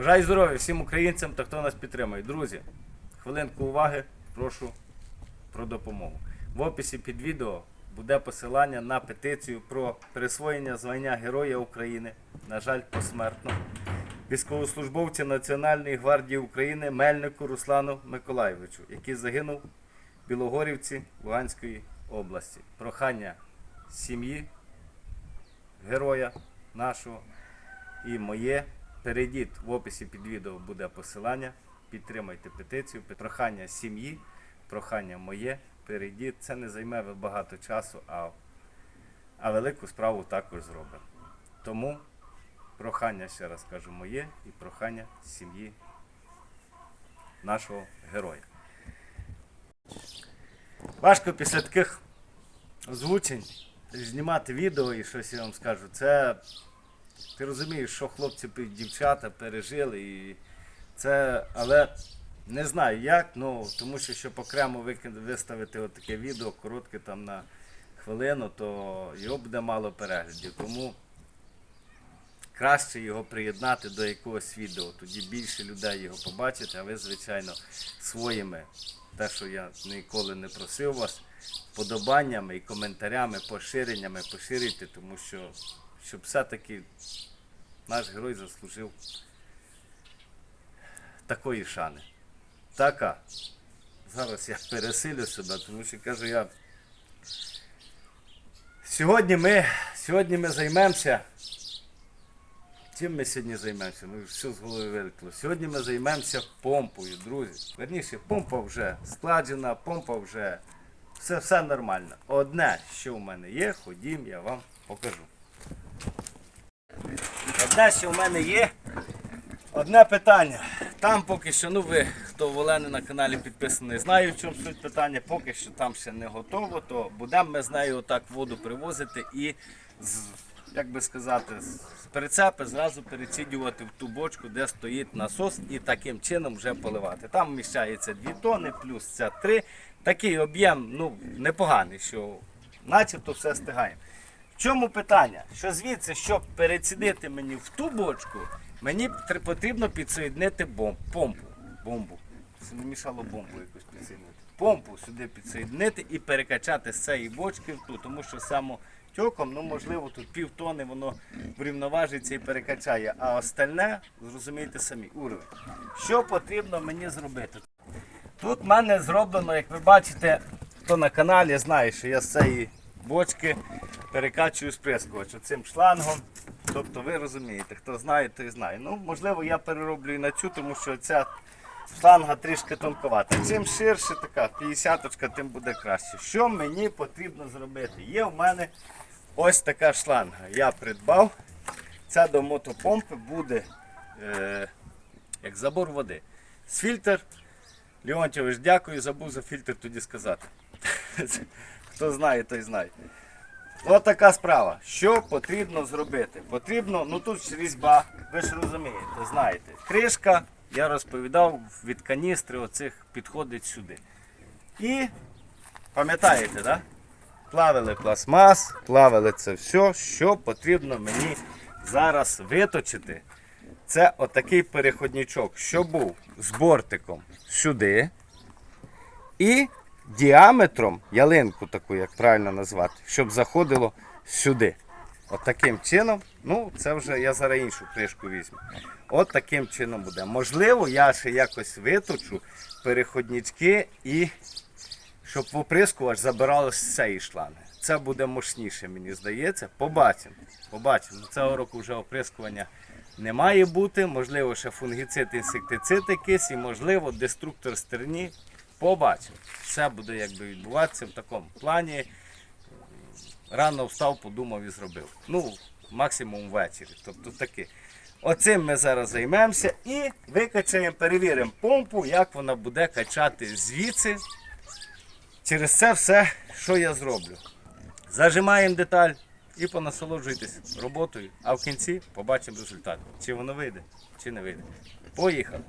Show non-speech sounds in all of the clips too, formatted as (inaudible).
Бажаю здоров'я всім українцям та хто нас підтримує. Друзі, хвилинку уваги, прошу про допомогу. В описі під відео буде посилання на петицію про присвоєння звання Героя України, на жаль, посмертно, військовослужбовця Національної гвардії України Мельнику Руслану Миколайовичу, який загинув в Білогорівці Луганської області. Прохання сім'ї героя нашого і моє. Перейдіть в описі під відео буде посилання. Підтримайте петицію. Прохання сім'ї, прохання моє. Перейдіть. Це не займе багато часу, а, а велику справу також зробимо. Тому прохання, ще раз кажу, моє і прохання сім'ї нашого героя. Важко після таких озвучень знімати відео і щось я вам скажу. Це ти розумієш, що хлопці дівчата пережили, і це, але не знаю як, ну тому що щоб окремо виставити таке відео, коротке там на хвилину, то його буде мало переглядів. Тому краще його приєднати до якогось відео. Тоді більше людей його побачить, а ви, звичайно, своїми, те, що я ніколи не просив вас, подобаннями і коментарями, поширеннями поширюйте, тому що щоб все-таки наш герой заслужив такої шани. Така. Зараз я пересилю себе, тому що кажу я. Сьогодні ми, сьогодні ми займемося. Чим ми сьогодні займемося? Ну, що з голови вилетіло. Сьогодні ми займемося помпою, друзі. Верніше, помпа вже складена, помпа вже все, все нормально. Одне, що в мене є, ходім, я вам покажу. Одне, в мене є, одне питання. Там поки що, ну ви, хто в Олени на каналі підписаний, знає, в чому суть питання, поки що там ще не готово, то будемо ми з нею отак воду привозити і, з, як би сказати, з прицепи зразу перецідювати в ту бочку, де стоїть насос, і таким чином вже поливати. Там вміщається 2 тони, плюс ця 3. Такий об'єм ну, непоганий, що начебто все стигаємо. В чому питання? Що звідси, щоб перецідити мені в ту бочку, мені потрібно підсоєднити бомб, помпу. Бомбу. Це не мішало бомбу якусь підсоєднити. Помпу сюди підсоєднити і перекачати з цієї бочки в ту, тому що самотьоком, ну можливо, тут пів тони воно врівноважиться і перекачає. А остальне, зрозумієте самі, уровень. Що потрібно мені зробити? Тут в мене зроблено, як ви бачите, хто на каналі знає, що я з цієї бочки перекачую сприскувач оцим шлангом. Тобто ви розумієте, хто знає, той знає. Ну, можливо, я перероблю і на цю, тому що ця шланга трішки тонковата. Чим ширше така 50 тим буде краще. Що мені потрібно зробити? Є в мене ось така шланга. Я придбав. Ця до мотопомпи буде е, як забор води. З фільтр Леонтьович, дякую, забув за фільтр тоді сказати. Хто знає, той знає. Ось така справа. Що потрібно зробити? Потрібно, ну тут різьба, ви ж розумієте, знаєте. Кришка, я розповідав, від каністри оцих підходить сюди. І пам'ятаєте? Да? Плавили пластмас, плавили це все, що потрібно мені зараз виточити. Це отакий переходничок, що був з бортиком сюди. І діаметром ялинку таку, як правильно назвати, щоб заходило сюди. От таким чином, ну це вже я зараз іншу кришку візьму. От таким чином буде. Можливо, я ще якось виточу переходнички і щоб в оприскувач забиралося з цієї. Це буде мощніше, мені здається. Побачимо. Побачимо. Цього року вже оприскування не має бути. Можливо, ще фунгіцид, інсектицид якийсь і, можливо, деструктор стерні. Побачимо. Все буде якби відбуватися в такому плані. Рано встав, подумав і зробив. Ну, максимум ввечері. Тобто таке. Оцим ми зараз займемося і викачаємо, перевіримо помпу, як вона буде качати звідси через це все, що я зроблю. Зажимаємо деталь і понасолоджуйтесь роботою, а в кінці побачимо результат. Чи воно вийде, чи не вийде. Поїхали.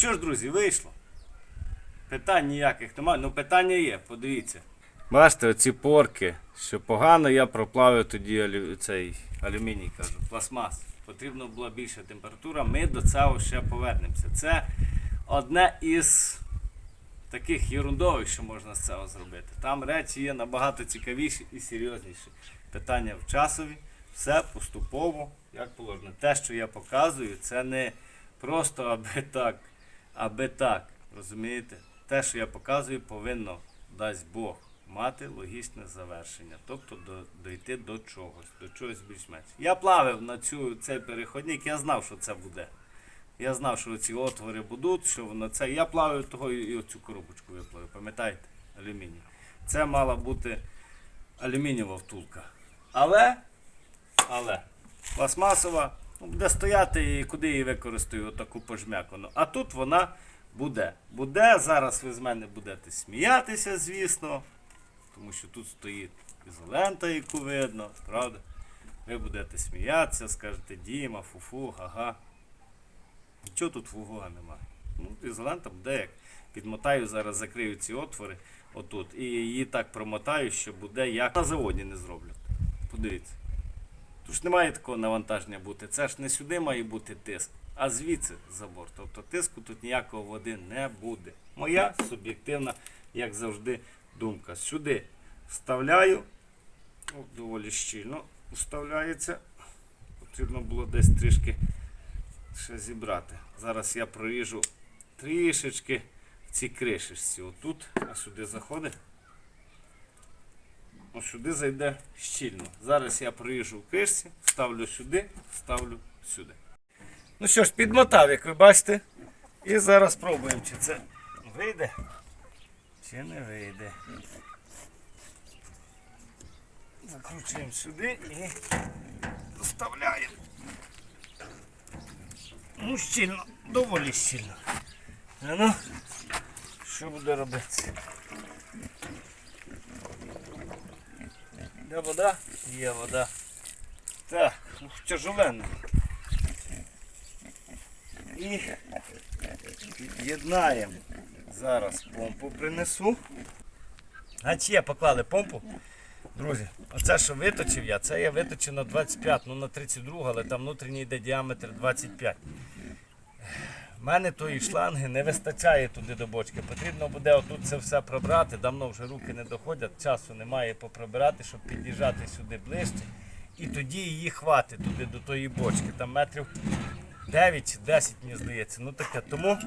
Що ж, друзі, вийшло. Питань ніяких немає. Ну питання є, подивіться. Бачите, оці порки, що погано я проплавив тоді алю... цей алюміній, кажу, пластмас. Потрібна була більша температура, ми до цього ще повернемося. Це одне із таких ерундових, що можна з цього зробити. Там речі є набагато цікавіші і серйозніші. Питання в часові, все поступово, як положено. Те, що я показую, це не просто аби так, аби так. Розумієте? Те, що я показую, повинно, дасть Бог, мати логічне завершення. Тобто до, дойти до чогось, до чогось більш-менш. Я плавив на цю, цей переходник, я знав, що це буде. Я знав, що ці отвори будуть, що воно це. Я плавив того і оцю коробочку виплавив, пам'ятаєте? Алюміній. Це мала бути алюмінієва втулка. Але, але, пластмасова, буде стояти і куди її використаю, отаку пожмякану. А тут вона буде. Буде. Зараз ви з мене будете сміятися, звісно. Тому що тут стоїть ізолента, яку видно, правда? Ви будете сміятися, скажете Діма, фуфу, ага. Нічого тут фугуга немає. Ну, ізолента буде як. Підмотаю, зараз закрию ці отвори отут. І її так промотаю, що буде як на заводі не зроблять. Подивіться. Тут ж немає такого навантаження бути. Це ж не сюди має бути тиск, а звідси забор. Тобто тиску тут ніякого води не буде. Моя суб'єктивна, як завжди, думка. Сюди вставляю. О, доволі щільно вставляється. Потрібно було десь трішки ще зібрати. Зараз я проріжу трішечки в ці кришечці. Отут, а сюди заходить. Ось сюди зайде щільно. Зараз я проріжу в кришці, ставлю сюди, ставлю сюди. Ну що ж, підмотав, як ви бачите. І зараз спробуємо, чи це вийде, чи не вийде. Закручуємо сюди і вставляємо. Ну, щільно, доволі щільно. Ну, що буде робити? Де вода? Є вода. Так, тяжеленно. І під'єднаємо. Зараз помпу принесу. А чи я поклали помпу? Друзі, оце, що виточив я, це я виточив на 25, ну на 32, але там внутрішній йде діаметр 25. У мене тої шланги не вистачає туди до бочки. Потрібно буде отут це все пробрати. Давно вже руки не доходять, часу немає поприбирати, щоб під'їжджати сюди ближче. І тоді її хватить туди до тої бочки. Там метрів 9 чи 10, мені здається. Ну таке. Тому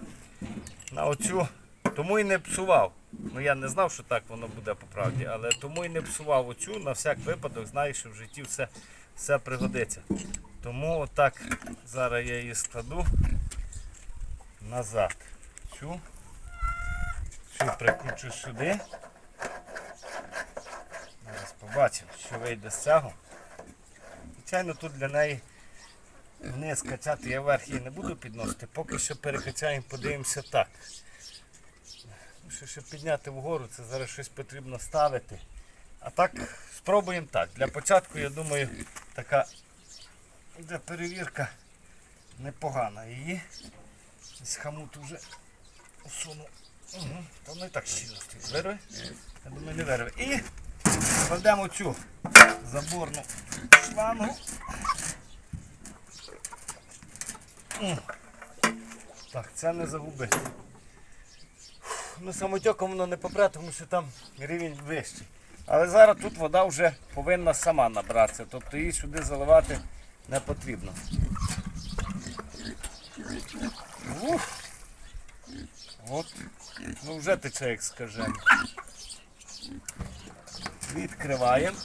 на оцю, тому і не псував. Ну я не знав, що так воно буде по правді, але тому і не псував оцю на всяк випадок, знаю, що в житті все, все пригодиться. Тому отак зараз я її складу назад. Цю, цю прикручу сюди. Зараз побачимо, що вийде з цього. Звичайно, тут для неї вниз качати я вверх її не буду підносити, поки що перекачаємо, подивимося так. Ну, Що, щоб підняти вгору, це зараз щось потрібно ставити. А так, спробуємо так. Для початку, я думаю, така буде перевірка непогана її. Ось хамут вже усунув. Угу. Та і так щільно стоїть. Вирви? Я думаю, не вирве. І кладемо цю заборну шлангу. Так, це не загуби. Ну, самотеком воно не попре, тому що там рівень вищий. Але зараз тут вода вже повинна сама набратися, тобто її сюди заливати не потрібно. Ух. От. Ну вже тече, як скажемо. Відкриваємо.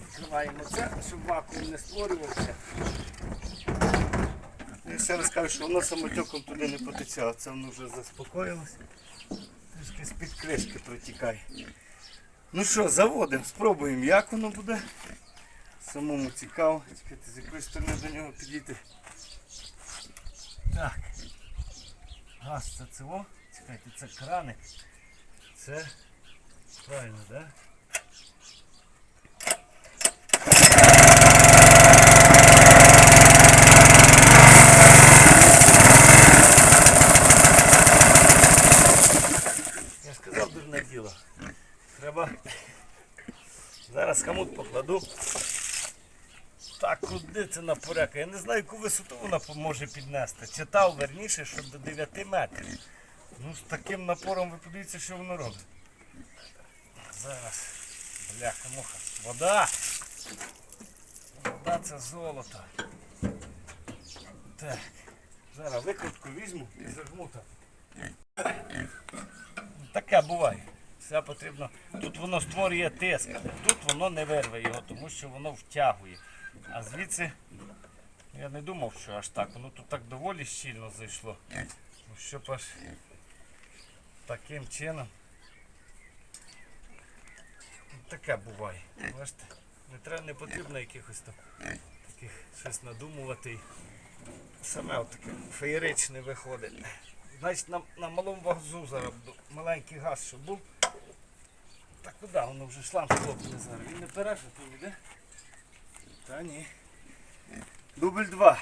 Відкриваємо це, щоб вакуум не створювався. Я ще раз кажу, що воно самотеком туди не потече, це воно вже заспокоїлося. Трішки з-під кришки протікає. Ну що, заводимо, спробуємо, як воно буде. Самому цікаво. Чекайте, з якої сторони до нього підійти. Так. Газ це цього. Чекайте, це краник. Це правильно, так? Да? Я сказав дурне діло. Треба зараз комут покладу. Так, куди це напоряка? Я не знаю, яку висоту вона може піднести. Читав верніше, що до 9 метрів. Ну, з таким напором ви подивіться, що воно робить. Зараз. Бляха, муха. Вода! Вода це золото. Так. Зараз викрутку візьму і зажму так. Таке буває. Все потрібно. Тут воно створює тиск, тут воно не вирве його, тому що воно втягує. А звідси я не думав, що аж так. Воно тут так доволі щільно зайшло. Ну, Щоб аж таким чином. Таке буває. Бачите, не треба, не потрібно якихось там таких щось надумувати. і Саме отаке феєричне виходить. Значить на, на малому газу зараз маленький газ, щоб був. Та куди воно вже шланг хлопне зараз? Він не переше тут іде? Та ні. Дубль два.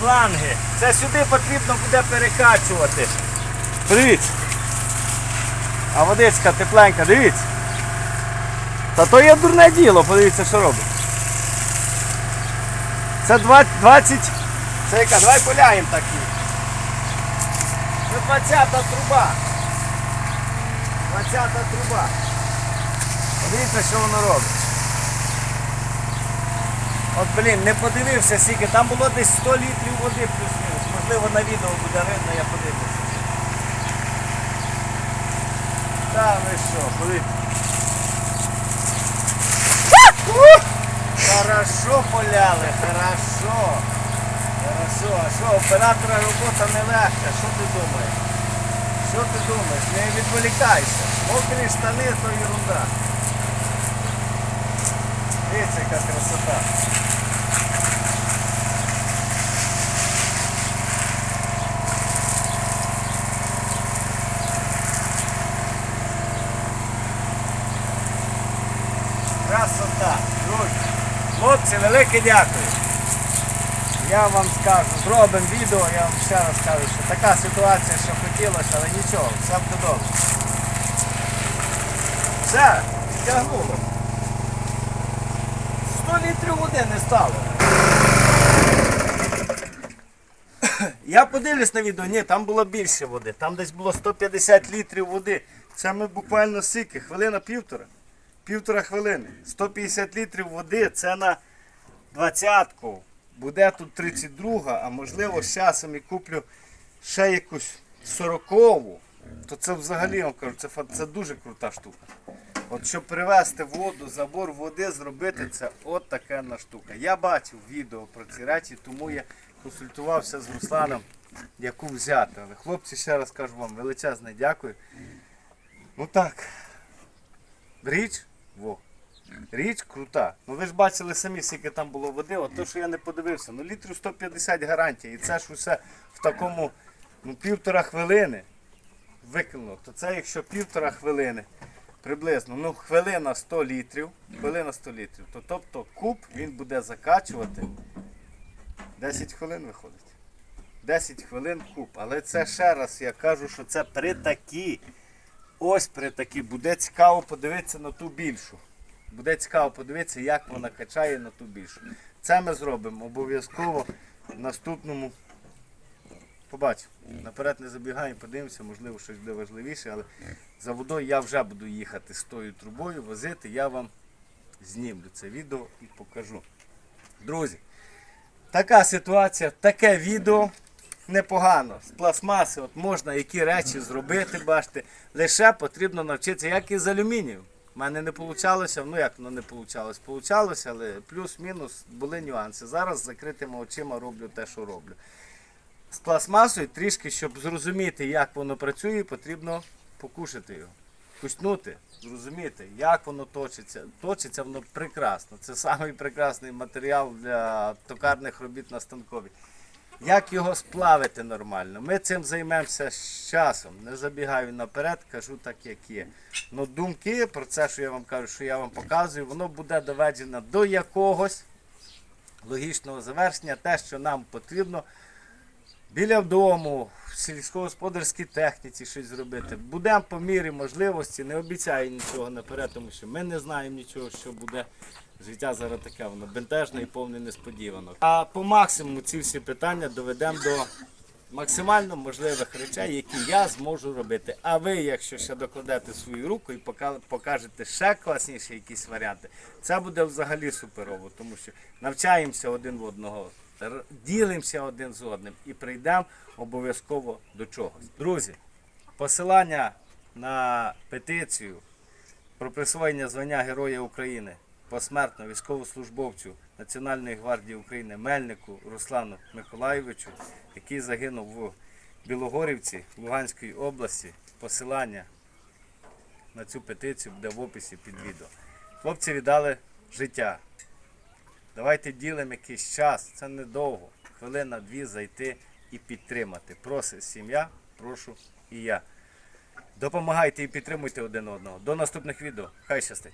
Шланги. Це сюди потрібно буде перекачувати. Дивіться. А водичка тепленька, дивіться. Та то є дурне діло, подивіться, що робить. Це 20. 20 це яка? Давай поляємо такі. Це 20-та труба. 20-та труба. Подивіться, що воно робить. От блін, не подивився скільки, там було десь 100 літрів води плюс-мінус. Можливо на відео буде видно, я подивлюся. Хорошо поляли, хорошо. Хорошо, а що, оператора робота не легка, що ти думаєш? Що ти думаєш? Не відволікайся. Мокрі штани то ерунда. Дивіться, яка. Красота, друзі. Хлопці, велике дякую. Я вам скажу, зробимо відео, я вам ще раз кажу, що така ситуація, що хотілося, але нічого, все буде добре. Все, стягнуло. 100 літрів води не стало. (coughs) Я подивлюсь на відео, ні, там було більше води. Там десь було 150 літрів води. Це ми буквально скільки? Хвилина півтора. Півтора хвилини. 150 літрів води це на двадцятку. Буде тут 32, а можливо з часом і куплю ще якусь 40-ву. То це взагалі я вам кажу, це, це дуже крута штука. От щоб привезти воду, забор води, зробити це от така штука. Я бачив відео про ці речі, тому я консультувався з Русланом, яку взяти. Але хлопці, ще раз кажу вам величезне дякую. Ну так. Річ, во. Річ крута. Ну ви ж бачили самі, скільки там було води, от то, що я не подивився. Ну літрів 150 гарантія. І це ж усе в такому ну, півтора хвилини викинуло. То це якщо півтора хвилини приблизно, ну хвилина 100 літрів, хвилина 100 літрів, то тобто куб він буде закачувати 10 хвилин виходить. 10 хвилин куб. Але це ще раз я кажу, що це при такій. Ось при такій. Буде цікаво подивитися на ту більшу. Буде цікаво подивитися, як вона качає на ту більшу. Це ми зробимо обов'язково в наступному. Побачимо. Наперед не забігаємо, подивимося, можливо, щось буде важливіше, але за водою я вже буду їхати з тою трубою, возити, я вам знімлю це відео і покажу. Друзі, така ситуація, таке відео непогано. З пластмаси от можна які речі зробити, бачите. Лише потрібно навчитися, як і з алюмінію. У мене не вийшло, ну як воно не вийшло? Получалося, але плюс-мінус були нюанси. Зараз з закритими очима роблю те, що роблю. З пластмасою трішки, щоб зрозуміти, як воно працює, потрібно покушати його. куснути, зрозуміти, як воно точиться. Точиться воно прекрасно. Це самий прекрасний матеріал для токарних робіт на станкові. Як його сплавити нормально? Ми цим займемося з часом. Не забігаю наперед, кажу так, як є. Ну, думки про це, що я вам кажу, що я вам показую, воно буде доведено до якогось логічного завершення, те, що нам потрібно біля дому, в сільськогосподарській техніці щось зробити. Будемо по мірі можливості, не обіцяю нічого наперед, тому що ми не знаємо нічого, що буде. Життя зараз таке, воно бентежне і повне несподіванок. А по максимуму ці всі питання доведемо до максимально можливих речей, які я зможу робити. А ви, якщо ще докладете свою руку і покажете ще класніші якісь варіанти, це буде взагалі суперово, тому що навчаємося один в одного, ділимося один з одним і прийдемо обов'язково до чогось. Друзі, посилання на петицію про присвоєння звання Героя України посмертно військовослужбовцю Національної гвардії України Мельнику Руслану Миколайовичу, який загинув в Білогорівці Луганської області. Посилання на цю петицію буде в описі під відео. Хлопці віддали життя. Давайте ділимо якийсь час, це недовго, хвилина-дві зайти і підтримати. Просить сім'я, прошу і я. Допомагайте і підтримуйте один одного. До наступних відео. Хай щастить!